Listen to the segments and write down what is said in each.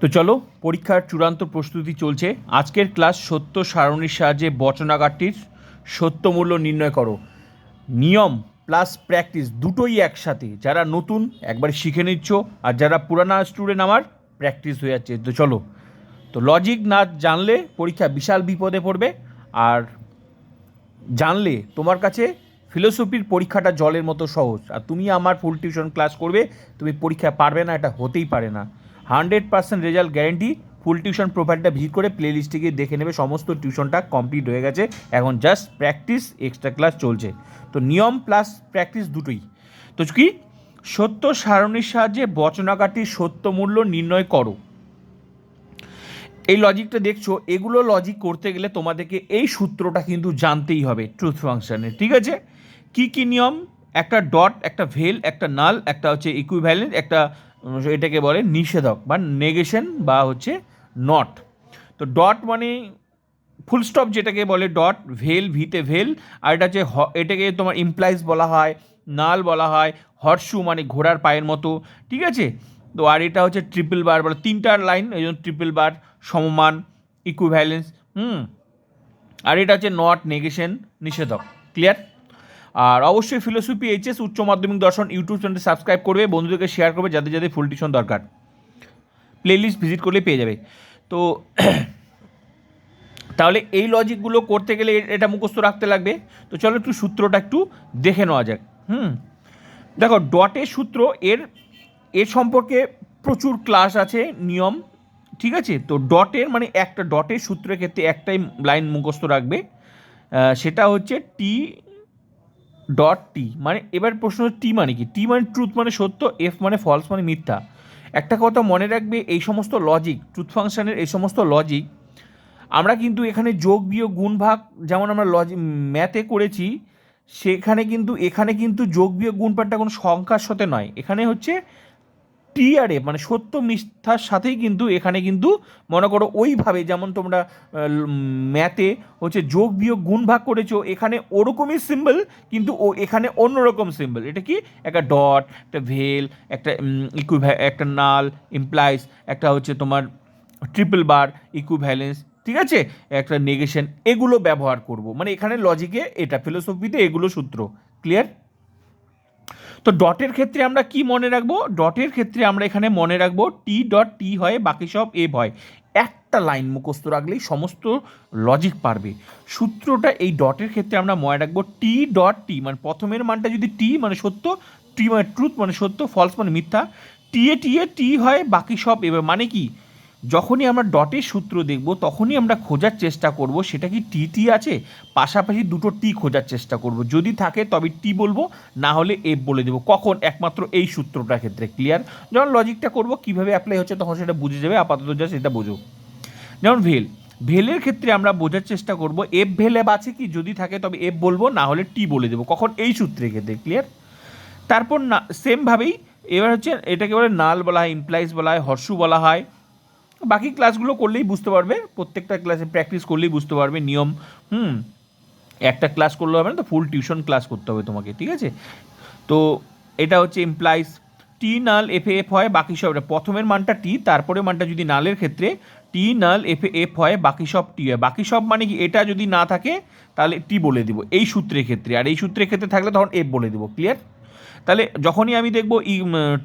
তো চলো, পরীক্ষার চূড়ান্ত প্রস্তুতি চলছে। আজকের ক্লাস সত্য সারণীর সাহায্যে বচনাগারটির সত্য মূল্য নির্ণয় করো। নিয়ম প্লাস প্র্যাকটিস দুটোই একসাথে, যারা নতুন একবার শিখে নিচ্ছ আর যারা পুরানা স্টুডেন্ট আমার প্র্যাকটিস হয়ে যাচ্ছে। তো চলো, তো লজিক না জানলে পরীক্ষা বিশাল বিপদে পড়বে আর জানলে তোমার কাছে ফিলোসফির পরীক্ষাটা জলের মতো সহজ। আর তুমি আমার ফুল টিউশন ক্লাস করবে, তুমি পরীক্ষা পারবে না, এটা হতেই পারে না। Hundred percent result guarantee, full tuition প্রোফাইলটা ভিজিট করে প্লে লিস্টে গিয়ে দেখে নেবে, সমস্ত টিউশনটা কমপ্লিট হয়ে গেছে। এখন জাস্ট প্র্যাকটিস এক্সট্রা ক্লাস চলছে। তো নিয়ম প্লাস প্র্যাকটিস দুটোই। তো কি? সত্য সারণীর সাহায্যে বচনাকাটির সত্য মূল্য নির্ণয় করো। এই লজিকটা দেখছ, এগুলো লজিক করতে গেলে তোমাদেরকে এই সূত্রটা কিন্তু জানতেই হবে ট্রুথ ফাংশনের ঠিক আছে? কি কি নিয়ম? একটা ডট একটা ভেল একটা নাল একটা হচ্ছে ইকুইভ্যালেন্ট একটা এটাকে বলে নিষেধক বা নেগেশন বা হচ্ছে নট তো ডট মানে ফুল স্টপ যেটাকে বলে ডট ভেল, ভিতে ভেল, আর এটা হচ্ছে এটাকে তোমার ইমপ্লাইজ বলা হয় নাল বলা হয় হর্ষু মানে ঘোড়ার পায়ের মতো, ঠিক আছে? তো আর এটা হচ্ছে ট্রিপল বার বলে তিনটার লাইন এই জন্য ট্রিপল বার সমমান ইকুইভ্যালেন্স হুম? আর এটা হচ্ছে নট নেগেশন নিষেধক ক্লিয়ার আর অবশ্যই ফিলোসফি, এইচএস, উচ্চ মাধ্যমিক দর্শন, ইউটিউব চ্যানেল সাবস্ক্রাইব করবে, বন্ধুদেরকে শেয়ার করবে যাদের যাদের ফুল টিউশন দরকার। প্লেলিস্ট ভিজিট করলে পেয়ে যাবে। তো, তাহলে এই লজিকগুলো করতে গেলে এটা মুখস্থ রাখতে লাগবে। তো চলো একটু সূত্রটা একটু দেখে নেওয়া যাক। হুম, দেখো ডটের সূত্র এর এর সম্পর্কে প্রচুর ক্লাস আছে, নিয়ম, ঠিক আছে? তো ডটের মানে একটা ডটের সূত্রের ক্ষেত্রে একটাই লাইন মুখস্থ রাখবে। সেটা হচ্ছে টি ডট টি মানে এবার প্রশ্ন হচ্ছে টি মানে কি? টি মানে ট্রুথ মানে সত্য এফ মানে ফলস মানে মিথ্যা। একটা কথা মনে রাখবে, এই সমস্ত লজিক ট্রুথ ফাংশানের এই সমস্ত লজিক আমরা কিন্তু এখানে যোগ, বিয়োগ, গুণ, ভাগ, যেমন আমরা লজি ম্যাথে করেছি, সেখানে কিন্তু, এখানে কিন্তু যোগ, বিয়োগ, গুণ পাঠটা কোনো সংখ্যার সাথে নয়। এখানে হচ্ছে আর মানে সত্য মিথ্যার সাথেই কিন্তু এখানে কিন্তু মনে করো ওইভাবে যেমন তোমরা ম্যাথে হচ্ছে যোগ বিয়োগ গুণ ভাগ করেছ, এখানে ওরকমই সিম্বল কিন্তু ও এখানে অন্যরকম সিম্বল এটা কি? একটা ডট একটা ভেল, একটা ইকুইভ্যা একটা নাল ইমপ্লাইজ একটা হচ্ছে তোমার ট্রিপল বার ইকুইভ্যালেন্স ঠিক আছে? একটা নেগেশন এগুলো ব্যবহার করব। মানে এখানে লজিকে এটা ফিলোসফিতে এগুলো সূত্র ক্লিয়ার তো ডটের ক্ষেত্রে আমরা কি মনে রাখব? ডটের ক্ষেত্রে আমরা এখানে মনে রাখব টি ডট টি হয়, বাকি সব এ হয় একটা লাইন মুখস্থ রাখলেই সমস্ত লজিক পারবে। সূত্রটা এই ডটের ক্ষেত্রে আমরা মনে রাখব টি ডট টি মানে প্রথমের মানটা যদি টি মানে সত্য টি মানে ট্রুথ মানে সত্য ফলস মানে মিথ্যা টি এ টি এ টি হয়, বাকি সব এবার মানে কি? যখনই আমরা ডটের সূত্র দেখব, তখনই আমরা খোঁজার চেষ্টা করব, সেটা কি টি টি আছে? পাশাপাশি দুটো টি খোঁজার চেষ্টা করব। যদি থাকে তবে টি বলব, না হলে এফ বলে দেবো। কখন? একমাত্র এই সূত্রটার ক্ষেত্রে। ক্লিয়ার যখন লজিকটা করব, কীভাবে অ্যাপ্লাই হচ্ছে তখন সেটা বুঝে যাবে, আপাতত যা সেটা বোঝো। যেমন ভেল। ভেলের ক্ষেত্রে আমরা বোঝার চেষ্টা করব এফ ভেলে আছে কি? যদি থাকে তবে এফ বলব, না হলে টি বলে দেবো। কখন? এই সূত্রের ক্ষেত্রে। ক্লিয়ার তারপর না সেমভাবেই এবার হচ্ছে এটাকে বলে নাল বলা হয় ইমপ্লাইজ বলা হয়, হর্ষু বলা হয়। বাকি ক্লাসগুলো করলেই বুঝতে পারবে, প্রত্যেকটা ক্লাসে প্র্যাকটিস করলেই বুঝতে পারবে, নিয়ম, হুম, একটা ক্লাস করলে হবে না তো ফুল টিউশন ক্লাস করতে হবে তোমাকে, ঠিক আছে? তো এটা হচ্ছে implies T null F F হয়, বাকি সব, প্রথমের মানটা টি তারপরে মানটা যদি নালের ক্ষেত্রে টি নাল এফ এফ হয়, বাকি সব টি হয়। বাকি সব মানে কি, এটা যদি না থাকে, তাহলে টি বলে দিব, এই সূত্রের ক্ষেত্রে। আর এই সূত্রের ক্ষেত্রে থাকলে তখন এফ বলে দিব ক্লিয়ার তাহলে যখনই আমি দেখব ই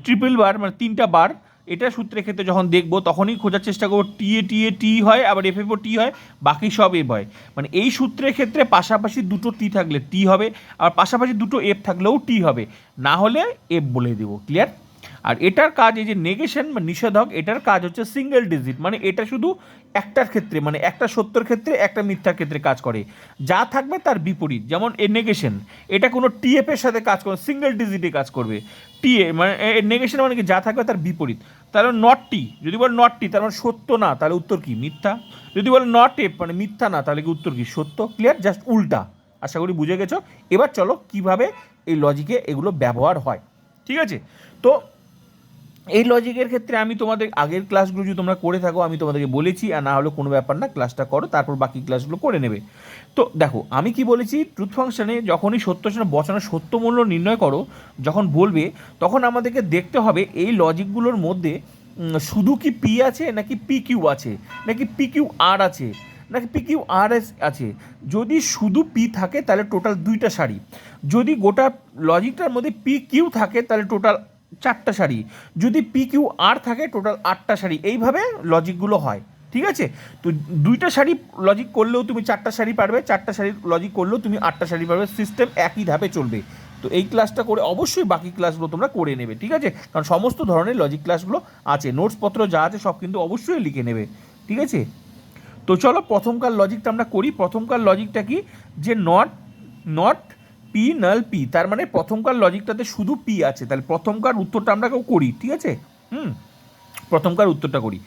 ট্রিপল বার মানে তিনটা বার এটা সূত্রের ক্ষেত্রে যখন দেখব, তখনই খোঁজার চেষ্টা করব, টি এ টি এ, টি হয়, আবার এফ এফও টি হয়, বাকি সব এফ হয়। মানে এই সূত্রের ক্ষেত্রে পাশাপাশি দুটো টি থাকলে টি হবে, আর পাশাপাশি দুটো এফ থাকলেও টি হবে। না হলে এফ বলে দেবো ক্লিয়ার আর এটার কাজ এই যে নেগেশন বা নিষেধক এটার কাজ হচ্ছে সিঙ্গেল ডিজিট মানে এটা শুধু একটার ক্ষেত্রে মানে একটা সত্যর ক্ষেত্রে, একটা মিথ্যার ক্ষেত্রে কাজ করে। যা থাকবে তার বিপরীত, যেমন এ নেগেশন এটা কোনো টিএফ এর সাথে কাজ করে সিঙ্গেল ডিজিটে কাজ করবে। টিএ মানে নেগেশন মানে কি? যা থাকবে তার বিপরীত। তাহলে নটটি যদি বলে নটটি তার মানে সত্য না, তাহলে উত্তর কি? মিথ্যা। যদি বলে নট এ মানে মিথ্যা না, তাহলে কি উত্তর কি? সত্য। ক্লিয়ার জাস্ট উল্টা। আশা করি বুঝে গেছো? এবার চলো কীভাবে এই লজিকে এগুলো ব্যবহার হয়। ঠিক আছে? তো এই লজিকের ক্ষেত্রে আমি তোমাদের আগের ক্লাসগুলো যদি তোমরা করে থাকো, আমি তোমাদেরকে বলেছি, আর না হলে কোনো ব্যাপার না ক্লাসটা করো, তারপর বাকি ক্লাসগুলো করে নেবে। তো দেখো, আমি কি বলেছি? ট্রুথ ফাংশনে যখনই সত্য সেটা বসানোর সত্য মূল্য নির্ণয় করো, যখন বলবে, তখন আমাদেরকে দেখতে হবে এই লজিকগুলোর মধ্যে শুধু কি পি আছে, নাকি পি কিউ আছে, নাকি পি কিউ আর আছে, নাকি পি কিউ আর এস আছে? যদি শুধু পি থাকে, তাহলে টোটাল দুইটা শাড়ি যদি গোটা লজিকটার মধ্যে পি কিউ থাকে, তাহলে টোটাল চারটা শাড়ি। যদি পি কিউ আর থাকে টোটাল আটটা শাড়ি। এইভাবে লজিকগুলো হয়, ঠিক আছে? তো দুইটা শাড়ি লজিক করলেও তুমি চারটা শাড়ি পারবে, চারটা শাড়ি লজিক করলেও তুমি আটটা শাড়ি পারবে। সিস্টেম একই ধাপে চলবে। তো এই ক্লাসটা করে অবশ্যই বাকি ক্লাসগুলো তোমরা করে নেবে, ঠিক আছে? কারণ সমস্ত ধরনের লজিক ক্লাসগুলো আছে। নোটসপত্র যা আছে সব কিন্তু অবশ্যই লিখে নেবে, ঠিক আছে? তো চলো প্রথমকার লজিকটা আমরা করি। প্রথমকার লজিকটা কি? যে নট নট পি নাল পি তার মানে প্রথমকার লজিকটাতে শুধু পি আছে। তাহলে প্রথমকার উত্তরটা আমরা কেউ করি, ঠিক আছে? হুম, প্রথমকার উত্তরটা করি।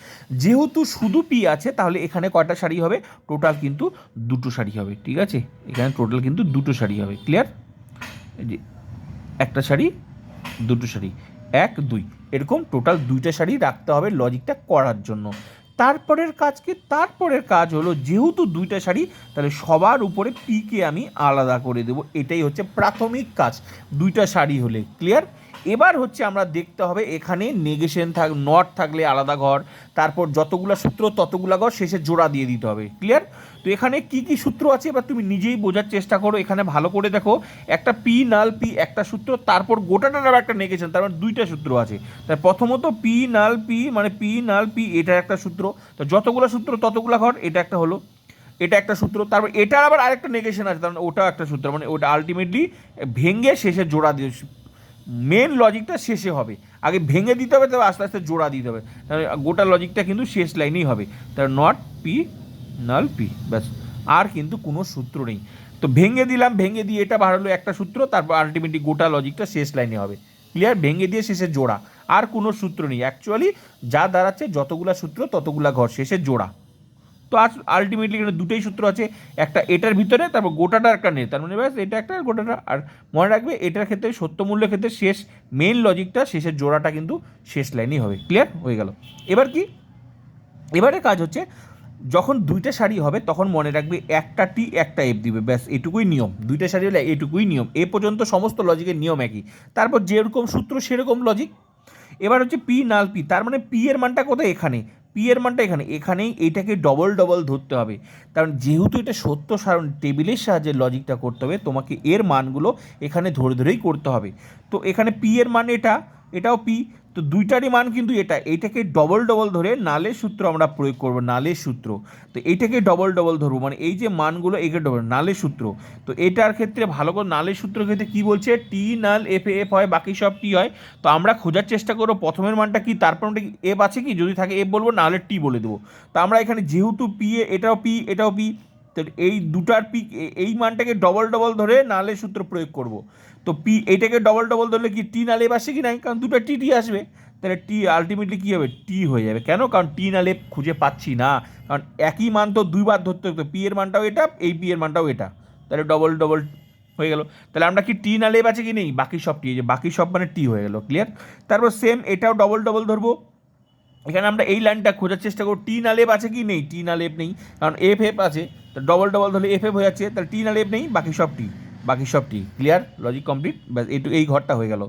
যেহেতু শুধু পি আছে, তাহলে এখানে কয়টা শাড়ি হবে? টোটাল কিন্তু দুটো শাড়ি হবে, ঠিক আছে? এখানে টোটাল কিন্তু দুটো শাড়ি হবে ক্লিয়ার একটা শাড়ি দুটো শাড়ি এক, দুই। এরকম টোটাল দুইটা শাড়ি রাখতে হবে লজিকটা করার জন্য। তারপরের কাজ কি? তারপরের কাজ হলো যেহেতু দুইটা শাড়ি, তাহলে সবার উপরে পিকে আমি আলাদা করে দেব। এটাই হচ্ছে প্রাথমিক কাজ। দুইটা শাড়ি হলে ক্লিয়ার এবার হচ্ছে আমরা দেখতে হবে এখানে নেগেশন থাক নট থাকলে আলাদা ঘর, তারপর যতগুলা সূত্র ততগুলা ঘর শেষে জোড়া দিয়ে দিতে হবে। ক্লিয়ার তো এখানে কি কি সূত্র আছে? এবার তুমি নিজেই বোঝার চেষ্টা করো। এখানে ভালো করে দেখো, একটা পি নাল পি একটা সূত্র, তারপর গোটাটার আবার একটা নেগেশন, তার মানে দুইটা সূত্র আছে। তাই প্রথমত পি নাল পি মানে পি নাল পি, এটা একটা সূত্র। তো যতগুলো সূত্র ততগুলো ঘর, এটা একটা হলো, এটা একটা সূত্র। তারপর এটার আবার আরেকটা নেগেশন আছে, তার মানে ওটাও একটা সূত্র মানে ওটা আলটিমেটলি ভেঙে শেষে জোড়া দিয়ে মেন লজিকটা শেষে হবে। আগে ভেঙে দিতে হবে তবে আস্তে আস্তে জোড়া দিতে হবে। গোটা লজিকটা কিন্তু শেষ লাইনেই হবে। তার নট পি নাল পি, ব্যাস। আর কিন্তু কোনো সূত্র নেই। তো ভেঙে দিলাম, ভেঙে দিয়ে এটা বাড়ালো একটা সূত্র, তারপর আলটিমেটলি গোটা লজিকটা শেষ লাইনে হবে। ক্লিয়ার ভেঙে দিয়ে শেষে জোড়া। আর কোনো সূত্র নেই। অ্যাকচুয়ালি যা দাঁড়াচ্ছে যতগুলা সূত্র, ততগুলা ঘর শেষে জোড়া। তো আজ আলটিমেটলি এখানে দুটোই সূত্র আছে। একটা এটার ভিতরে, তারপর গোটাটা একটা নেই। তার মানে ব্যাস, এটা একটা গোটাটা। আর মনে রাখবে, এটার ক্ষেত্রে সত্য মূল্যের ক্ষেত্রে শেষ মেন লজিকটা শেষের জোড়াটা কিন্তু শেষ লাইনই হবে। ক্লিয়ার হয়ে গেল। এবার কি? এবারে কাজ হচ্ছে যখন দুইটা শাড়ি হবে, তখন মনে রাখবে একটা টি একটা এফ দিবে। ব্যাস, এটুকুই নিয়ম। দুইটা শাড়ি হলে এটুকুই নিয়ম। এ পর্যন্ত সমস্ত লজিকের নিয়ম একই। তারপর যেরকম সূত্র, সেরকম লজিক। এবার হচ্ছে পি নাল পি। তার মানে পি এর মানটা কোথায়? এখানে। পি এর মানটা এখানে। এখানেই এইটাকে ডবল ডবল ধরতে হবে। কারণ যেহেতু এটা সত্য সারণ টেবিলের সাহায্যে লজিকটা করতে হবে, তোমাকে এর মানগুলো এখানে ধরে ধরেই করতে হবে। তো এখানে পি এর মান এটা এটাও পি তো দুইটারই মান কিন্তু এটা। এইটাকে ডবল ডবল ধরে নালের সূত্র আমরা প্রয়োগ করব নালের সূত্র। তো এইটাকে ডবল ডবল ধরবো মানে এই যে মানগুলো একে ডবল নালের সূত্র। তো এটার ক্ষেত্রে ভালো করে নালের সূত্র ক্ষেত্রে কী বলছে? টি নাল এফ এফ হয়, বাকি সব টি হয়। তো আমরা খোঁজার চেষ্টা করব, প্রথমের মানটা কি? তারপর ওটা এফ আছে কি? যদি থাকে এফ বলব নাহলে টি বলে দেবো। তো আমরা এখানে যেহেতু পি এটাও পি এটাও পি তো এই দুটার পি এই মানটাকে ডবল ডবল ধরে নালে সূত্র প্রয়োগ করব। তো পি এইটাকে ডবল ডবল ধরলে কি টি নালে আসে কি নাই কারণ দুটো টি টি আসবে। তাহলে টি আলটিমেটলি কী হবে? টি হয়ে যাবে। কেন? কারণ টি না লেপ খুঁজে পাচ্ছি না। কারণ একই মান তো দুইবার ধরতে হতো পি এর মানটাও এটা, এই পি এর মানটাও এটা। তাহলে ডবল ডবল হয়ে গেল। তাহলে আমরা কি টি না লেপ আছে কি নেই? বাকি সব টি যে বাকি সব মানে টি হয়ে গেল। ক্লিয়ার তারপর সেম এটাও ডবল ডবল ধরবো। এখানে আমরা এই লাইনটা খোঁজার চেষ্টা করব। টি না লেপ আছে কি নেই? টি না লেপ নেই। কারণ এফ এফ আছে। তো ডবল ডবল ধরলে এফ এফ হয়ে যাচ্ছে। তাহলে টি না লেপ নেই, বাকি সব টি বাকি সব টি ক্লিয়ার লজিক কমপ্লিট ব্যাস এইটু এই ঘরটা হয়ে গেল।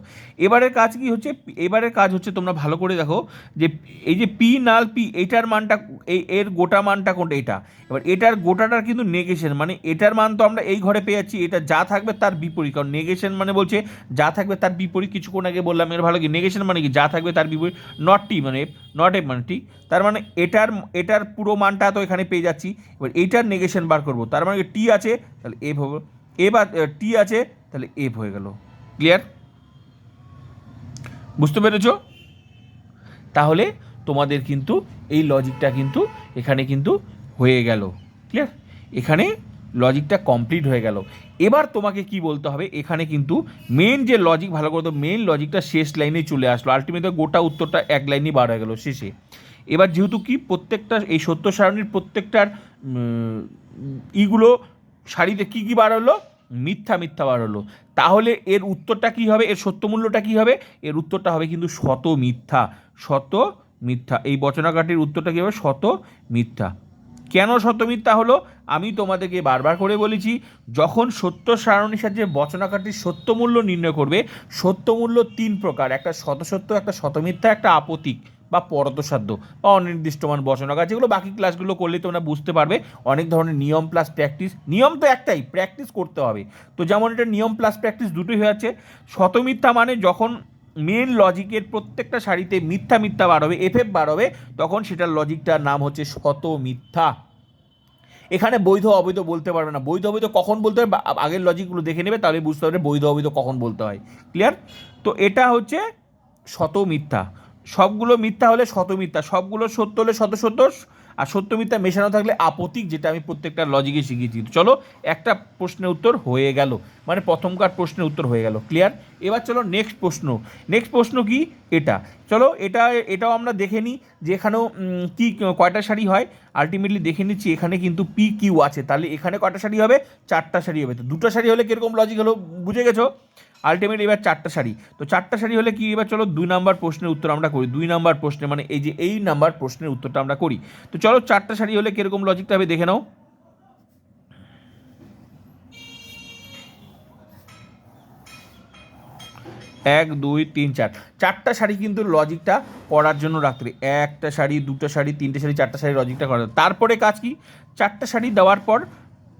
এবারের কাজ কি হচ্ছে? এবারের কাজ হচ্ছে তোমরা ভালো করে দেখো যে এই যে পি নাল পি এটার মানটা এই এর গোটা মানটা কোনটা? এটা। এবার এটার গোটাটার কিন্তু নেগেশন মানে এটার মান তো আমরা এই ঘরে পেয়ে যাচ্ছি, এটা যা থাকবে তার বিপরীত। কারণ নেগেশন মানে বলছে যা থাকবে তার বিপরীত, কিছুক্ষণ আগে বললাম এর ভালো কি? নেগেশন মানে কি? যা থাকবে তার বিপরীত নট টি মানে নট এ মানে টি তার মানে এটার এটার পুরো মানটা তো এখানে পেয়ে যাচ্ছি। এবার এইটার নেগেশন বার করব। তার মানে টি আছে, তাহলে এফ হবে। এ বা টি আছে, তাহলে এফ হয়ে গেল। ক্লিয়ার বুঝতে পেরেছ? তাহলে তোমাদের কিন্তু এই লজিকটা কিন্তু এখানে কিন্তু হয়ে গেল। ক্লিয়ার এখানে লজিকটা কমপ্লিট হয়ে গেল। এবার তোমাকে কি বলতে হবে? এখানে কিন্তু মেন যে লজিক ভালো করে মেন লজিকটা শেষ লাইনে চলে আসলো। আলটিমেটলি গোটা উত্তরটা এক লাইনই বার হয়ে গেল শেষে। এবার যেহেতু কি প্রত্যেকটা, এই সত্য সারণীর প্রত্যেকটার ইগুলো শাড়িতে কী কী বার হলো? মিথ্যা মিথ্যা বার হলো। তাহলে এর উত্তরটা কী হবে? এর সত্য মূল্যটা কী হবে? এর উত্তরটা হবে কিন্তু শত মিথ্যা। শত মিথ্যা। এই বচনাকাটির উত্তরটা কী হবে? শত মিথ্যা। কেন শত মিথ্যা হলো? আমি তোমাদেরকে বারবার করে বলেছি, যখন সত্য সারণীর সাহায্যে বচনাকাটির সত্য মূল্য নির্ণয় করবে সত্য মূল্য তিন প্রকার। একটা শত সত্য, একটা শত মিথ্যা, একটা আপতিক বা পরতসাধ্য বা অনির্দিষ্ট মান বসানো যেগুলো বাকি ক্লাসগুলো করলে তোমরা বুঝতে পারবে। অনেক ধরনের নিয়ম প্লাস প্র্যাকটিস নিয়ম তো একটাই প্র্যাকটিস করতে হবে। তো যেমন এটা নিয়ম প্লাস প্র্যাকটিস দুটোই হয়ে যাচ্ছে, শতমিথ্যা মানে যখন মেন লজিকের প্রত্যেকটা শাড়িতে মিথ্যা মিথ্যা বার হবে এফএফ বার হবে, তখন সেটার লজিকটার নাম হচ্ছে শত মিথ্যা এখানে বৈধ অবৈধ বলতে পারবে না। বৈধ অবৈধ কখন বলতে হবে আগের লজিকগুলো দেখে নেবে, তাহলে বুঝতে পারবে বৈধ অবৈধ কখন বলতে হয়। ক্লিয়ার তো এটা হচ্ছে শত মিথ্যা সবগুলো মিথ্যা হলে শত মিথ্যা, সবগুলো সত্য হলে শত সত্য, আর সত্য মিথ্যা মেশানো থাকলে আপতিক যেটা আমি প্রত্যেকটা লজিকে শিখিয়েছি। চলো, একটা প্রশ্নের উত্তর হয়ে গেল। মানে প্রথমকার প্রশ্নের উত্তর হয়ে গেল। ক্লিয়ার এবার চলো নেক্সট প্রশ্ন। নেক্সট প্রশ্ন কি? এটা। চলো এটা, এটাও আমরা দেখে নিই যে এখানেও কি, কয়টা শাড়ি হয়। আলটিমেটলি দেখে নিচ্ছি এখানে কিন্তু পি কিউ আছে। তাহলে এখানে কয়টা শাড়ি হবে? চারটা শাড়ি হবে। তো দুটো শাড়ি হলে কীরকম লজিক হলো বুঝে গেছো? আলটিমেট এবার চারটা শাড়ি তো চারটা শাড়ি হলে কি, এবার চলো দুই নাম্বার প্রশ্নের উত্তর আমরা করি। দুই নাম্বার প্রশ্নে মানে এই যে এই নাম্বার প্রশ্নের উত্তরটা আমরা করি। তো চলো চারটা শাড়ি হলে কীরকম লজিকটা হবে দেখে নাও। এক, দুই, তিন, চার। চারটা শাড়ি কিন্তু লজিকটা করার জন্য রাখতে একটা শাড়ি, দুটো শাড়ি, তিনটে শাড়ি, চারটা শাড়ি লজিকটা করা তারপরে কাজ কি? চারটা শাড়ি দেওয়ার পর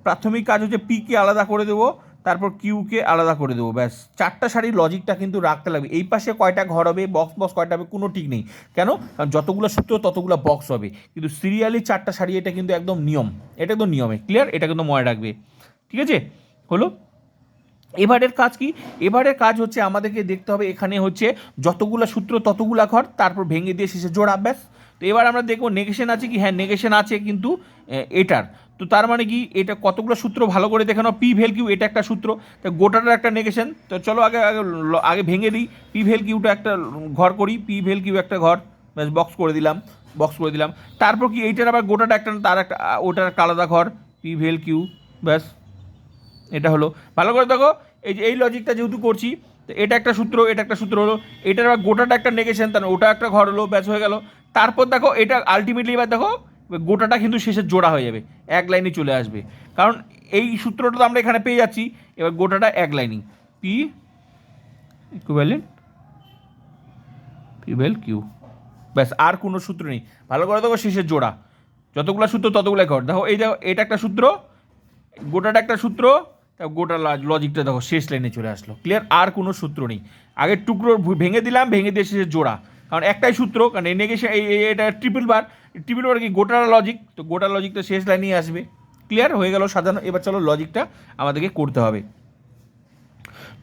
প্রাথমিক কাজ হচ্ছে পিকে আলাদা করে দেবো, তারপর কিউকে আলাদা করে দেবো, ব্যাস। চারটা শাড়ির লজিকটা কিন্তু রাখতে লাগবে। এই পাশে কয়টা ঘর হবে বক্স বক্স কয়টা হবে, কোনো ঠিক নেই। কেন? কারণ যতগুলো সূত্র, ততগুলো বক্স হবে। কিন্তু সিরিয়ালি চারটা শাড়ি এটা কিন্তু একদম নিয়ম। এটা একদম নিয়মে। ক্লিয়ার এটা কিন্তু মনে রাখবে। ঠিক আছে? হলো? এবারের কাজ কি? এবারের কাজ হচ্ছে আমাদেরকে দেখতে হবে এখানে হচ্ছে যতগুলা সূত্র, ততগুলা ঘর, তারপর ভেঙে দিয়ে শেষে জোড়া, ব্যাস। তো এবার আমরা দেখব নেগেশন আছে কি? হ্যাঁ নেগেশন আছে কিন্তু এটার। তো তার মানে কি? এটা কতগুলো সূত্র? ভালো করে দেখানো পি ভেল কিউ এটা একটা সূত্র। তো গোটাটার একটা নেগেশন। তো চলো আগে আগে আগে ভেঙে দিই। পি ভেল কিউটা একটা ঘর করি। পি ভেল কিউ একটা ঘর। ব্যাস বক্স করে দিলাম। বক্স করে দিলাম। তারপর কি এইটার আবার গোটাটা একটা, তার একটা ওটার একটা আলাদা ঘর। পি ভেল কিউ ব্যাস। এটা হলো। ভালো করে দেখো, এই যে এই লজিকটা যেহেতু করছি, তো এটা একটা সূত্র, এটা একটা সূত্র হলো। এটার আবার গোটাটা একটা নেগেশন তার ওটা একটা ঘর হলো, ব্যাস হয়ে গেল। তারপর দেখো, এটা আলটিমেটলি এবার দেখো, গোটাটা কিন্তু শেষে জোড়া হয়ে যাবে, এক লাইনে চলে আসবে। কারণ এই সূত্রটা তো আমরা এখানে পেয়ে যাচ্ছি, এবার গোটাটা এক লাইনই P equivalent P vel Q ব্যাস, আর কোনো সূত্র নেই। ভালো করে দেখো শেষের জোড়া। যতগুলো সূত্র ততগুলো ঘর। দেখো, এই দেখো, এটা একটা সূত্র, গোটাটা একটা সূত্র তা গোটা লজিকটা দেখো, শেষ লাইনে চলে আসলো। ক্লিয়ার আর কোনো সূত্র নেই। আগে টুকরো ভেঙে দিলাম, ভেঙে দিয়ে শেষে জোড়া। কারণ একটাই সূত্র, কারণ নেগেশন এটা ট্রিপল বার ট্রিপল বার কি গোটা লজিক তো গোটা লজিক তো শেষ লাইনেই আসবে। ক্লিয়ার হয়ে গেল সাধারণ এবার চলো লজিকটা আমাদেরকে করতে হবে।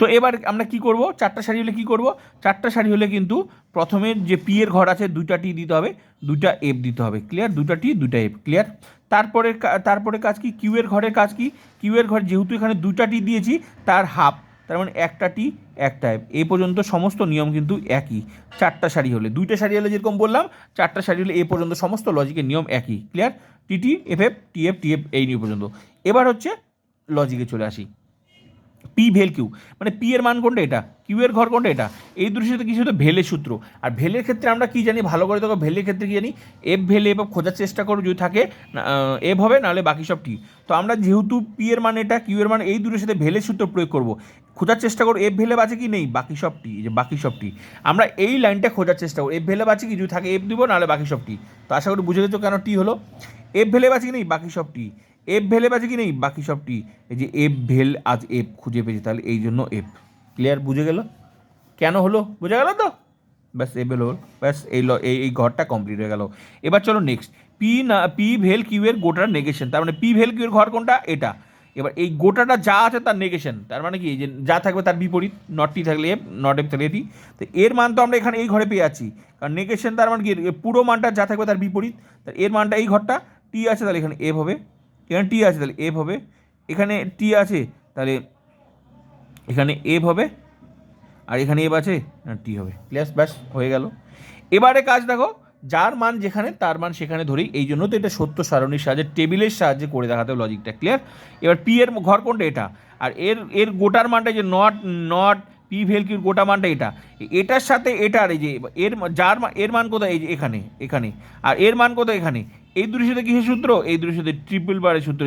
তো এবার আমরা কি করব? চারটা শাড়ি হলে কি করব? চারটা শাড়ি হলে কিন্তু প্রথমে যে পি এর ঘর আছে, দুইটা টি দিতে হবে, দুইটা এফ দিতে হবে। ক্লিয়ার দুইটা টি দুইটা এফ ক্লিয়ার তারপরে তারপরে কাজ কি? কিউ এর ঘরের কাজ কি? কিউ এর ঘর যেহেতু এখানে দুইটা টি দিয়েছি, তার হাফ তার মানে একটা টি একটা এফ এই পর্যন্ত সমস্ত নিয়ম কিন্তু একই। চারটা শাড়ি হলে, দুইটা শাড়ি হলে যেরকম বললাম, চারটা শাড়ি হলে এ পর্যন্ত সমস্ত লজিকের নিয়ম একই। Clear T T F F T F T F এই নিয়ে পর্যন্ত। এবার হচ্ছে লজিকে চলে আসি। পি ভেল কিউ মানে পি এর মান কোনটা এটা? কিউ এর ঘর কোনটা এটা? এই দুটোর সাথে কিছু তো ভেলের সূত্র। আর ভেলের ক্ষেত্রে আমরা কি জানি? ভালো করে দেখো, ভেলের ক্ষেত্রে কি জানি? এফ ভেলে এফ খোঁজার চেষ্টা করো যদি থাকে এফ হবে, নাহলে বাকি সব টি তো আমরা যেহেতু পি এর মান এটা কিউ এর মান, এই দুটোর সাথে ভেলের সূত্র প্রয়োগ করব। খোঁজার চেষ্টা করো এফ ভেলে বাঁচে কি নেই? বাকি সব টি যে বাকি সব টি আমরা এই লাইনটা খোঁজার চেষ্টা করব। এফ ভেলে বাঁচে কি? যদি থাকে এফ দিব, নাহলে বাকি সব টি তো আশা করি বুঝে গেছো কেন টি হলো? এফ ভেলে বাঁচে কি নেই? বাকি সব টি এফ ভেলে বাজে কি নেই? বাকি সব টি এই যে এফ ভেল আজ এফ খুঁজে পেয়েছে, তাহলে এই জন্য এফ ক্লিয়ার বুঝে গেল? কেন হলো? বুঝে গেল তো? ব্যাস এফ ভেল হলো। ব্যাস, এই ল- এই ঘরটা কমপ্লিট হয়ে গেল। এবার চলো নেক্সট পি না পি ভেল কিউ এর গোটার নেগেশন তার মানে পি ভেল কিউ এর ঘর কোনটা? এটা। এবার এই গোটাটা যা আছে তার নেগেশন তার মানে কি? যে যা থাকবে তার বিপরীত। নট টি থাকলে এফ নট এফ থাকলে এটি তো এর মান তো আমরা এখানে এই ঘরে পেয়ে যাচ্ছি। কারণ নেগেশন তার মানে কি? পুরো মানটা যা থাকবে তার বিপরীত। তার এর মানটা এই ঘরটা। টি আছে তাহলে এখানে এফ হবে। এখানে টি আছে তাহলে এফ হবে। এখানে টি আছে, তাহলে এখানে এফ হবে আর এখানে এফ আছে টি হবে। ক্লিয়ার ব্যাস হয়ে গেল। এবারে কাজ দেখো, যার মান যেখানে, তার মান সেখানে ধরেই এই জন্য তো এটা সত্য সারণীর সাহায্যে, টেবিলের সাহায্যে করে দেখাতে লজিকটা ক্লিয়ার এবার পি এর ঘর কোনটা? এটা। আর এর এর গোটার মানটা যে not not P well Q গোটা মানটা এটা। এটার সাথে এটার এই যে, এর যার এর মান কোথায়? এই যে এখানে এখানে। আর এর মান কোথায় এখানে? এই সাথে কিসের সূত্র? এই সাথে ট্রিপল বারের সূত্র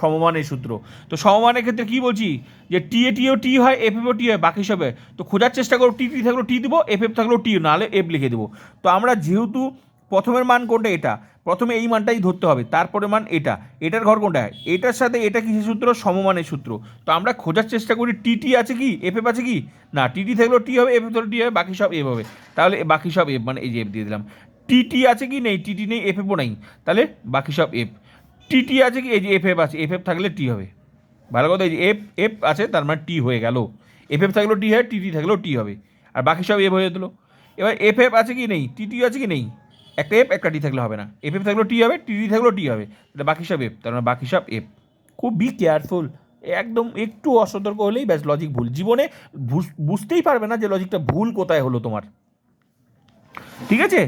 সমমানের সূত্র। তো সমমানের ক্ষেত্রে কি বলছি? যে টি এ টিও টি হয় এফ এফও টি হয়, বাকি সবে। তো খোঁজার চেষ্টা করো টি টি থাকলেও টি দিব এফ এফ থাকলেও টি নাহলে এফ লিখে দেবো। তো আমরা যেহেতু প্রথমের মান কোনটা? এটা। প্রথমে এই মানটাই ধরতে হবে তারপরে মান এটা। এটার ঘর কোনটা? এটার সাথে এটা কিসের সূত্র? সমমানের সূত্র। তো আমরা খোঁজার চেষ্টা করি টিটি আছে কি? এফ এফ আছে কি? না টিটি থাকলেও টি হবে এফ এফ থাকলেও টি হবে, বাকি সব এফ হবে। তাহলে বাকি সব এফ মানে এই যে এফ দিয়ে দিলাম। টিটি আছে কি? নেই টিটি নেই এফ এফও নেই। তাহলে বাকি সব এফ টিটি আছে কি? এই যে এফ এফ আছে এফ এফ থাকলে টি হবে। ভালো কথা, এই যে এফ এফ আছে, তার মানে টি হয়ে গেল। এফ এফ থাকলেও টি হয় টিটি থাকলেও টি হবে। আর বাকি সব এফ হয়ে দিল এবার এফ এফ আছে কি? নেই টিটি আছে কি? নেই। একটা এফ একটা টি থাকলে হবে না। এফ এফ থাকলেও টি হবে টিটি থাকলেও টি হবে। তাহলে বাকি সব এফ তার মানে বাকি সব এফ খুব বি কেয়ারফুল একদম একটু অসতর্ক হলেই ব্যাস লজিক ভুল। জীবনে বুঝতেই পারবে না যে লজিকটা ভুল কোথায় হলো তোমার। ঠিক আছে?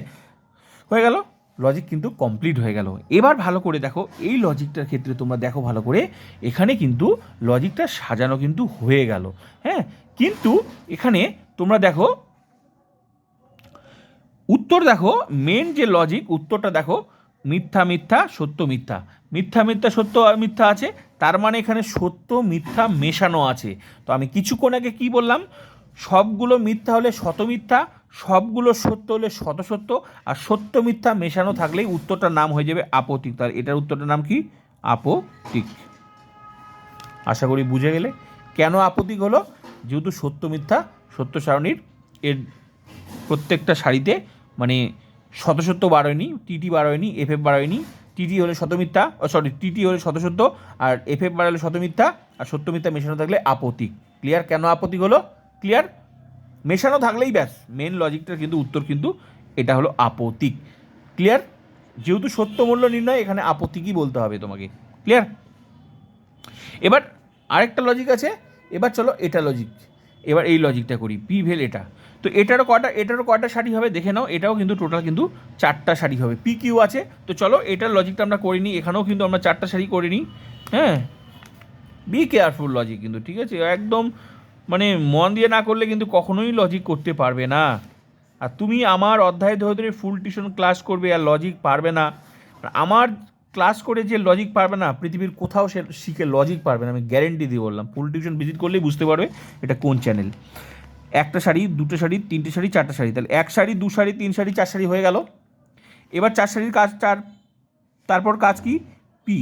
হয়ে গেল? লজিক কিন্তু কমপ্লিট হয়ে গেল। এবার ভালো করে দেখো, এই লজিকটার ক্ষেত্রে তোমরা দেখো ভালো করে, এখানে কিন্তু লজিকটা সাজানো কিন্তু হয়ে গেল। হ্যাঁ? কিন্তু এখানে তোমরা দেখো উত্তর দেখো মেন যে লজিক উত্তরটা দেখো, মিথ্যা মিথ্যা, সত্য মিথ্যা। মিথ্যা মিথ্যা, সত্য আর মিথ্যা আছে, তার মানে এখানে সত্য, মিথ্যা মেশানো আছে। তো আমি কিছুক্ষণ আগে কি বললাম, সবগুলো মিথ্যা হলে শত মিথ্যা, সবগুলো সত্য হলে শত সত্য, আর সত্য মিথ্যা মেশানো থাকলেই উত্তরটার নাম হয়ে যাবে আপতিক তার এটার উত্তরটার নাম কি? আপতিক আশা করি বুঝে গেলে। কেন আপতিক হলো? যেহেতু সত্য মিথ্যা, সত্য সারণীর এর প্রত্যেকটা শাড়িতে মানে শত সত্য বাড়য়নি টিটি বাড়য়নি এফ এফ বাড়য়নি টিটি হলে শতমিথ্যা সরি টিটি হলে শত সত্য আর এফ এফ বাড়ালে শতমিথ্যা আর সত্য মিথ্যা মেশানো থাকলে আপতিক ক্লিয়ার কেন আপতিক হলো? ক্লিয়ার মেশানো থাকলেই ব্যাস। মেন লজিকটার কিন্তু উত্তর কিন্তু এটা হলো আপতিক ক্লিয়ার যেহেতু সত্য মূল্য নির্ণয়, এখানে আপত্তিকই বলতে হবে তোমাকে? ক্লিয়ার এবার আরেকটা লজিক আছে। এবার চলো এটা লজিক এবার এই লজিকটা করি পি ভেল এটা। তো এটারও কটা এটারও কটা শাড়ি হবে দেখে নাও, এটাও কিন্তু টোটাল কিন্তু চারটা শাড়ি হবে। পি কিউ আছে, তো চলো এটার লজিকটা আমরা করে নিই, এখানেও কিন্তু আমরা চারটা শাড়ি করে নিই হ্যাঁ? বি কেয়ারফুল লজিক কিন্তু, ঠিক আছে? একদম মানে মন দিয়ে না করলে কিন্তু কখনোই লজিক করতে পারবে না। আর তুমি আমার অধ্যায় ধরে ধরে ফুল টিউশন ক্লাস করবে আর লজিক পারবে না। আমার ক্লাস করে যে লজিক পারবে না, পৃথিবীর কোথাও সে শিখে লজিক পারবে না, আমি গ্যারেন্টি দিয়ে বললাম। ফুল টিউশন ভিজিট করলেই বুঝতে পারবে এটা কোন চ্যানেল একটা শাড়ি, দুটো শাড়ি, তিনটে শাড়ি, চারটে শাড়ি। তাহলে এক শাড়ি, দু শাড়ি, তিন শাড়ি, চার শাড়ি হয়ে গেল। এবার চার শাড়ির কাজ, চার, তারপর কাজ কি? পি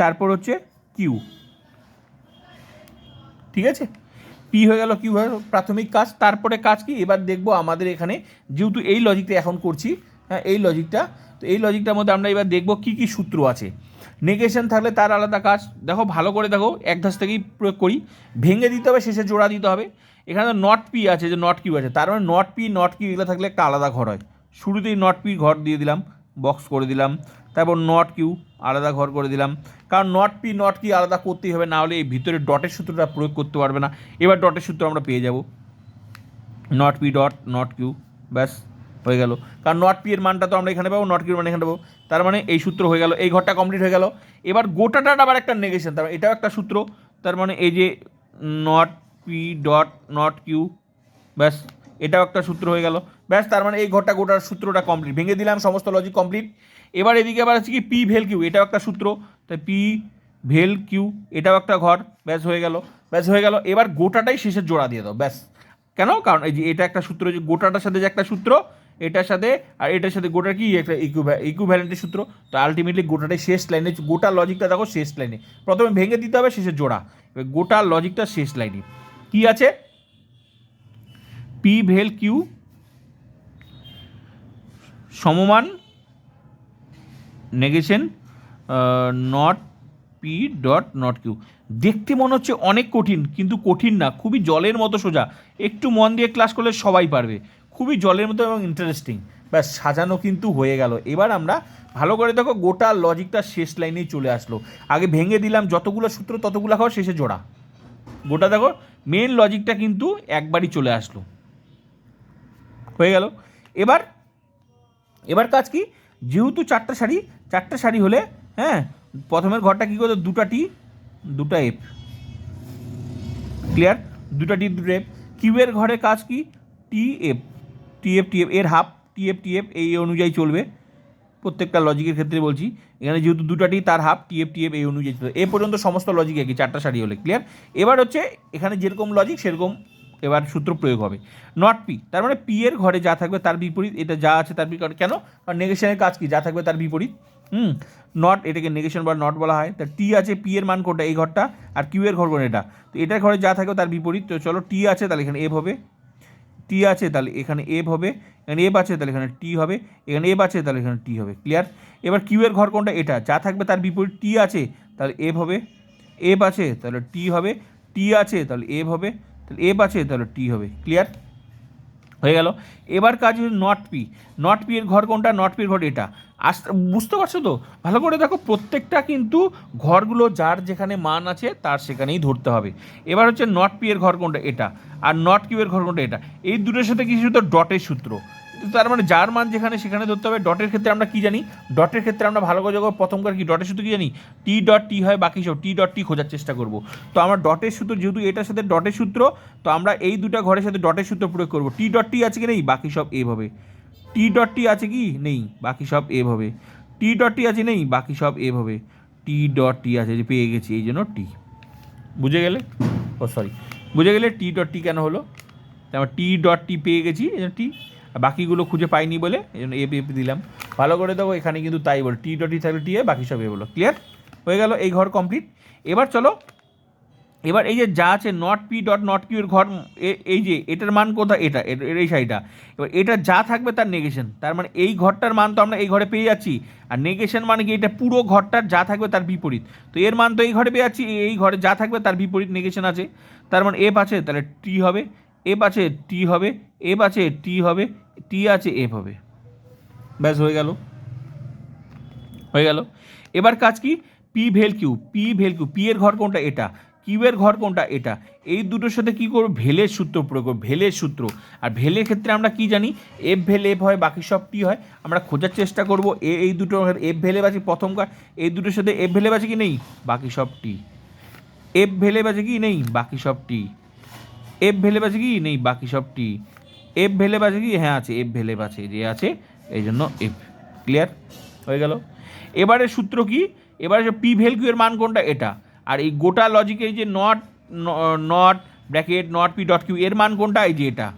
তারপর হচ্ছে কিউ ঠিক আছে? পি হয়ে গেল কিউ হয়ে প্রাথমিক কাজ। তারপরে কাজ কি? এবার দেখব আমাদের এখানে, যেহেতু এই লজিকটা এখন করছি হ্যাঁ এই লজিকটা তো এই লজিকটার মধ্যে আমরা এবার দেখব কি কি সূত্র আছে। নেগেশন থাকলে তার আলাদা কাজ। দেখো, ভালো করে দেখো, এক ধাস থেকেই প্রয়োগ করি। ভেঙে দিতে হবে, শেষে জোড়া দিতে হবে। এখানে তো নট পি আছে, যে নট কিউ আছে। তার মানে নট পি নট কিউ এগুলো থাকলে একটা আলাদা ঘর হয়। শুরুতেই নট পি ঘর দিয়ে দিলাম বক্স করে দিলাম। তারপর নট কিউ আলাদা ঘর করে দিলাম। কারণ নট পি নট কি আলাদা করতেই হবে, না হলে এই ভিতরে ডটের সূত্রটা প্রয়োগ করতে পারবে না। এবার ডটের সূত্র আমরা পেয়ে যাব। Not P dot not Q ব্যাস। হয়ে গেল। কারণ নট পি এর মানটা তো আমরা এখানে পাবো নট কিউর মান এখানে পাবো। তার মানে এই সূত্র হয়ে গেল, এই ঘরটা কমপ্লিট হয়ে গেল। এবার গোটাটার আবার একটা নেগেশন তার মানে এটাও একটা সূত্র। তার মানে এই যে not P dot not Q ব্যাস, এটাও একটা সূত্র হয়ে গেল। ব্যাস, তার মানে এই ঘরটা গোটার সূত্রটা কমপ্লিট ভেঙে দিলাম, সমস্ত লজিক কমপ্লিট এবার এদিকে আবার আছে কি? পি ভেল কিউ এটাও একটা সূত্র। তাই পি ভেল কিউ এটাও একটা ঘর। ব্যাস, হয়ে গেল। ব্যাস, হয়ে গেল। এবার গোটাটাই শেষের জোড়া দিয়ে দাও, ব্যাস। কেন? কারণ এই যে এটা একটা সূত্র, যে গোটাটার সাথে যে একটা সূত্র এটার সাথে, আর এটার সাথে গোটা কি একটা ইকুভ্যালেন্টের সূত্র? তো আলটিমেটলি গোটাটাই শেষ লাইনে গোটা লজিকটা দেখো শেষ লাইনে প্রথমে ভেঙে দিতে হবে শেষের জোড়া। গোটা লজিকটা শেষ লাইনে কি আছে? পি ভেল কিউ সমমান negation not P dot not Q দেখতে মনে হচ্ছে অনেক কঠিন, কিন্তু কঠিন না, খুবই জলের মতো সোজা। একটু মন দিয়ে ক্লাস করলে সবাই পারবে। খুবই জলের মতো এবং ইন্টারেস্টিং ব্যাস, সাজানো কিন্তু হয়ে গেল। এবার আমরা ভালো করে দেখো গোটা লজিকটা শেষ লাইনেই চলে আসলো। আগে ভেঙে দিলাম যতগুলো সূত্র, ততগুলো খাওয়া শেষে জোড়া। গোটা দেখো মেন লজিকটা কিন্তু একবারই চলে আসলো। হয়ে গেল। এবার এবার কাজ কি? যেহেতু চারটা শাড়ি চারটা শাড়ি হলে হ্যাঁ প্রথমের ঘরটা কী করতো? দুটা টি, দুটা এফ ক্লিয়ার দুটা টি, দুটো এফ কিউ এর ঘরে কাজ কি? T F T F T F এর half T F T F এই অনুযায়ী চলবে। প্রত্যেকটা লজিকের ক্ষেত্রে বলছি। এখানে যেহেতু দুটাটি, তার half T F T F এই অনুযায়ী চলবে। এ পর্যন্ত সমস্ত লজিক একই, চারটা সারি হলে ক্লিয়ার এবার হচ্ছে, এখানে যেরকম লজিক সেরকম এবার সূত্র প্রয়োগ হবে। নট পি তার মানে পি এর ঘরে যা থাকবে তার বিপরীত, এটা যা আছে তার বিপরীত। কেন? কারণ নেগেশনের কাজ কি? যা থাকবে তার বিপরীত। হুম? নট এটাকে নেগেশন বা নট বলা হয়। তা টি আছে পি এর মান কোনটা? এই ঘরটা। আর কিউ এর ঘর কোন এটা। তো এটার ঘরে যা থাকবে তার বিপরীত। তো চলো টি আছে, তাহলে এখানে এফ হবে। টি আছে, তাহলে এখানে এফ হবে, এখানে এফ আছে, তাহলে এখানে টি হবে, এখানে এফ আছে, তাহলে এখানে টি হবে ক্লিয়ার এবার কিউ এর ঘর কোনটা? এটা, যা থাকবে তার বিপরীত টি আছে, তাহলে এফ হবে এফ আছে, তাহলে টি হবে, টি আছে, তাহলে এফ হবে, তাহলে এফ আছে, তাহলে টি হবে ক্লিয়ার হয়ে গেল। এবার কাজ নট পি নট পি এর ঘর কোনটা? নট পি এর ঘর এটা। আস্তে বুঝতে পারছ তো? ভালো করে দেখো, প্রত্যেকটা কিন্তু ঘরগুলো যার যেখানে মান আছে, তার সেখানেই ধরতে হবে। এবার হচ্ছে নট পি এর ঘর কোনটা? এটা। আর নট কিউ এর ঘর কোনটা? এটা। এই দুটোর সাথে কিছু সূত্র ডটের সূত্র? তার মানে যার মান যেখানে সেখানে ধরতে হবে। ডটের ক্ষেত্রে আমরা কি জানি? ডটের ক্ষেত্রে আমরা ভালো করে যখন প্রথমকার কি? ডটের সূত্র কি জানি? টি ডট টি হয়, বাকি সব টি ডট টি খোঁজার চেষ্টা করব। তো আমরা ডটের সূত্র যেহেতু এটার সাথে ডটের সূত্র, তো আমরা এই দুটা ঘরের সাথে ডটের সূত্র প্রয়োগ করব। টি ডট টি আছে কি নেই? বাকি সব এভাবে। টি ডট টি আছে কি? নেই। বাকি সব এভাবে। টি ডট টি আছে নেই? বাকি সব এভাবে। টি ডট টি আছে, যে পেয়ে গেছি, এই জন্য টি বুঝে গেলে? ও সরি বুঝে গেলে টি ডট টি কেন হলো? তারপর টি ডট টি পেয়ে গেছি টি বাকিগুলো খুঁজে পাইনি বলে এ এ দিলাম। ভালো করে দেখো, এখানে কিন্তু তাই বলো টি ডট থাকলে টি এ বাকি সব এ বলো। ক্লিয়ার হয়ে গেল, এই ঘর কমপ্লিট এবার চলো, এবার এই যে যা আছে not P dot not Q এর ঘর এই যে, এটার মান কোথায়? এটা এই সাইডটা এবার এটা যা থাকবে তার নেগেশন তার মানে এই ঘরটার মান তো আমরা এই ঘরে পেয়ে যাচ্ছি। আর নেগেশন মানে কি? এটা পুরো ঘরটার যা থাকবে তার বিপরীত। তো এর মান তো এই ঘরে পেয়ে যাচ্ছি, এই ঘরে যা থাকবে তার বিপরীত নেগেশন আছে। তার মানে এফ আছে, তাহলে টি হবে। এফ আছে টি হবে এফ আছে টি হবে, টি আছে এফ হবে। ব্যাস, হয়ে গেল। হয়ে গেল। এবার কাজ কি? পি ভেল কিউ পি ভেল কিউ। পি এর ঘর কোনটা? এটা। কিউ এর ঘর কোনটা? এটা। এই দুটোর সাথে কি করব? ভেলের সূত্র প্রয়োগ করব, ভেলের সূত্র। আর ভেলের ক্ষেত্রে আমরা কি জানি? এফ ভেল এফ হয়, বাকি সব টি হয়। আমরা খোঁজার চেষ্টা করব, এ, এই দুটো এফ ভেলে বাজি প্রথম কার এই দুটোর সাথে এফ ভেলে বাজি কি নেই? বাকি সব টি এফ ভেলে বাজে কি নেই? বাকি সব টি এফ ভেলে বাজে কি? নেই, বাকি সব টি এফ ভেলে বাজে কি? হ্যাঁ আছে এফ ভেলে বাজে যে আছে, এই জন্য এফ ক্লিয়ার হয়ে গেল। এবারে সূত্র কি? এবারে পি ভেল কিউ এর মান কোনটা? এটা। আর এই গোটা লজিকে এই যে not not bracket not P dot Q এর মান কোনটা? এই যে এটা।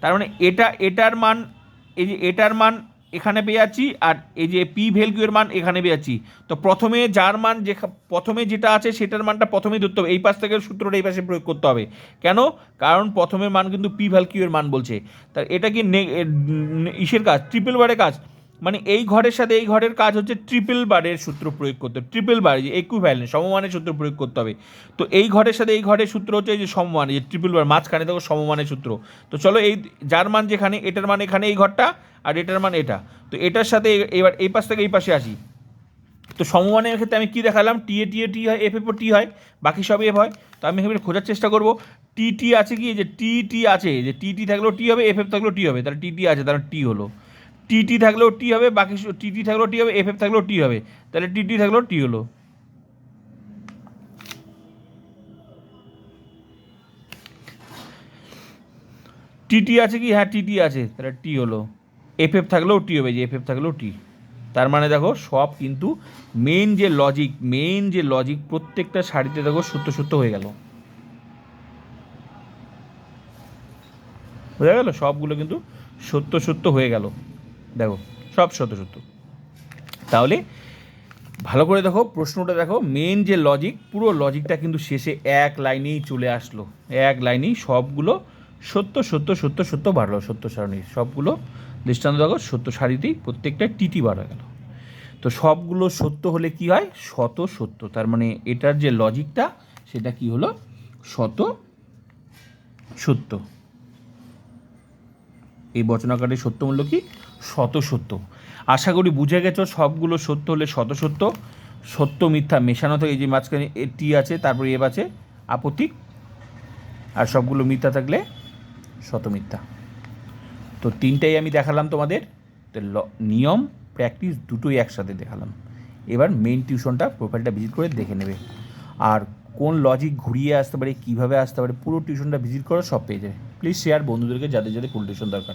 তার মানে এটা, এটার মান, এই যে এটার মান এখানে পেয়ে যাচ্ছি, আর এই যে পি ভেলকিউ এর মান এখানে পেয়ে যাচ্ছি। তো প্রথমে যার মান যে প্রথমে যেটা আছে সেটার মানটা প্রথমেই ধরতে হবে। এই পাশ থেকে সূত্রটা এই পাশে প্রয়োগ করতে হবে। কেন? কারণ প্রথমের মান কিন্তু পি ভ্যালকিউ এর মান বলছে। তা এটা কি ইসের কাজ? ট্রিপল ওয়ারের কাজ। মানে এই ঘরের সাথে এই ঘরের কাজ হচ্ছে ট্রিপল বারের সূত্র প্রয়োগ করতে ট্রিপল বার, যে একুইভ্যালেন্ট সমমানের সূত্র প্রয়োগ করতে হবে। তো এই ঘরের সাথে এই ঘরের সূত্র হচ্ছে এই যে সমমান যে ট্রিপল বার, মাঝখানে দেখো সমমানের সূত্র। তো চলো এই যার মান যেখানে, এটার মান এখানে এই ঘরটা, আর এটার মান এটা। তো এটার সাথে এবার এই পাশ থেকে এই পাশে আসি। তো সমমানের ক্ষেত্রে আমি কী দেখালাম? টি এ টি এ টি হয় এফ এফ টি হয়, বাকি সব এফ হয়। তো আমি এখানে খোঁজার চেষ্টা করব। টি টি আছে কি? যে টি টি আছে। যে টি টি থাকলেও টি হবে এফ এফ থাকলেও টি হবে। তাহলে টি টি আছে, তাহলে টি হলো। টি টি থাকলেও টি হবে, বাকি টি টি থাকলেও টি হবে এফ এফ থাকলেও টি হবে। তাহলে টি টি থাকলেও টি হলো। টিটি আছে কি? হ্যাঁ টিটি আছে, তাহলে টি হলো। এফ এফ থাকলেও টি হবে, যে এফ এফ থাকলেও টি তার মানে দেখো, সব কিন্তু মেন যে লজিক মেন যে লজিক প্রত্যেকটা শাড়িতে দেখো সত্য সত্য হয়ে গেল। বোঝা গেল? সবগুলো কিন্তু সত্য সত্য হয়ে গেল। দেখো, সব শত সত্য তাহলে, ভালো করে দেখো, প্রশ্নটা দেখো মেন যে লজিক পুরো লজিকটা কিন্তু শেষে এক লাইনেই চলে আসলো। এক লাইনেই সবগুলো সত্য সত্য সত্য সত্য বাড়লো, সত্য সারণী। সবগুলো দৃষ্টান্ত দেখো, সত্য সারিতেই প্রত্যেকটা টিটি বাড়া গেল। তো সবগুলো সত্য হলে কি হয়? শত সত্য। তার মানে এটার যে লজিকটা সেটা কি হলো? শত সত্য। এই বচনাকারের সত্য মূল্য কি? শত সত্য। আশা করি বুঝে গেছো, সবগুলো সত্য হলে শত সত্য। সত্য, মিথ্যা মেশানো থাকে, এই যে মাঝখানে এ, টি আছে, তারপরে এব আছে আপত্তিক আর সবগুলো মিথ্যা থাকলে শত মিথ্যা। তো তিনটাই আমি দেখালাম তোমাদের। তো নিয়ম, প্র্যাকটিস দুটোই একসাথে দেখালাম। এবার মেইন টিউশনটা প্রোফাইলটা ভিজিট করে দেখে নেবে। আর কোন লজিক ঘুরিয়ে আসতে পারে, কীভাবে আসতে পারে, পুরো টিউশনটা ভিজিট করো, সব পেয়ে যাবে। প্লিজ শেয়ার বন্ধুদেরকে, যাদের যাদের ফুল টিউশন দরকার।